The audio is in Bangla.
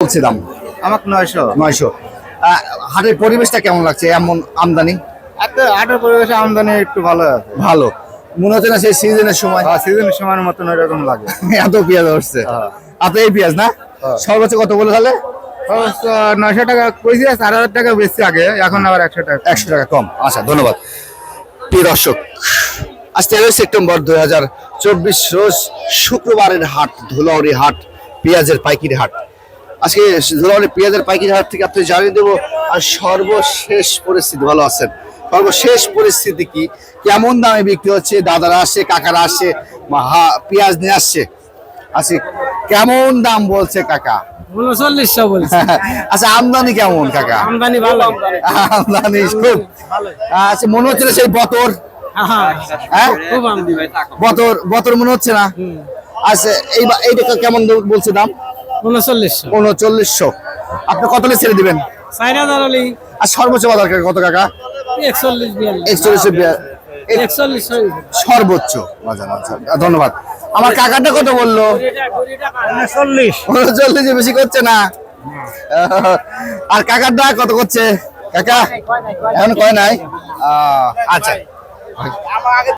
বলছে দাম আমাকে নয়শো। নয়শো। হাটের পরিবেশটা কেমন লাগছে? এমন আমদানি? আটের পরিবেশে আমদানি একটু ভালো। আছে ভালো। মনে হচ্ছে না সেই সিজনের সময়? সিজনের সময় মতন ওইরকম লাগে। এত পেঁয়াজ হচ্ছে হ্যাঁ। এত এই পেঁয়াজ না? হ্যাঁ। সর্বোচ্চ কত বলে তাহলে? নয়শো টাকা কইছি চার হাজার টাকা বেশি আগে এখন আবার একশো টাকা একশো টাকা কম। আচ্ছা ধন্যবাদ। প্রিয় দর্শক আজ তেরোই সেপ্টেম্বর দুই হাজার চব্বিশ রোজ শুক্রবারের হাট ধুলাউড়ি হাট পেঁয়াজের পাইকারি হাট। আজকে ধুলাউড়ি পেঁয়াজের পাইকারি হাট থেকে আপনি জানিয়ে দেবো আর সর্বশেষ পরিস্থিতি ভালো আছেন? সর্বশেষ পরিস্থিতি কি? কেমন দামে বিক্রি হচ্ছে? দাদারা আসছে কাকারা হা- পেঁয়াজ নিয়ে আসছে। আচ্ছা কেমন দাম বলছে কাকা? উনচল্লিশশো বলছি। আচ্ছা আমদানি কেমন কাকা? আমদানি ভালো। আমদানি খুব। আচ্ছা মনে হচ্ছে সেই বতর? হ্যাঁ, হ্যাঁ? বতর বতর মনে হচ্ছে না? আচ্ছা এইটা কেমন বলছে দাম? উনচল্লিশশো। উনচল্লিশশো। আপনি কত ছেড়ে দিবেন? আর সর্বোচ্চ বাজার কত কাকা? একচল্লিশ একচল্লিশ সর্বোচ্চ বাজার আচ্ছা। ধন্যবাদ। আমার কাকাটা কত বলল? চল্লিশ উনচল্লিশে বেশি করছে না? আর কাকারটা কত করছে? কাকা? এখন কয় নাই? আচ্ছা।